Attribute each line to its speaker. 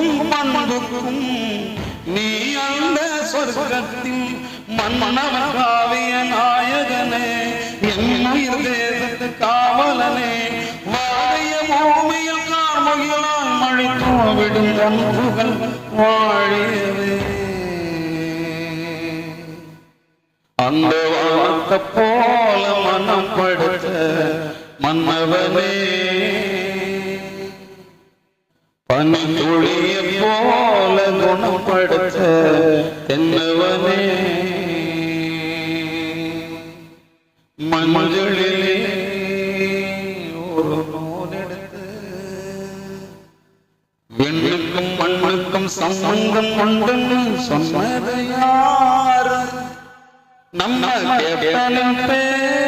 Speaker 1: அன்புக்கும் பண்புக்கும் நீ அந்த சொர்க்கத்தில் மன்னவன் காவிய நாயகனே என் தேசத்து காவலனே வாழைய பூமியில் கார்முகிலால் மழை தோவிடும் அன்புகள் வாழியவே. அந்த வார்த்தை போல மனம் படுத்த மன்னவனே பனி துளிய போல குணப்படுத்த தென்னவனே. மஞ்சளிலே ஒரு நூலெடுத்து விண்ணுக்கும் மண்ணுக்கும் சம்பந்தம் உண்டுன்னு சொன்னது யாரு? நம்ம கேப்டனின் பேர்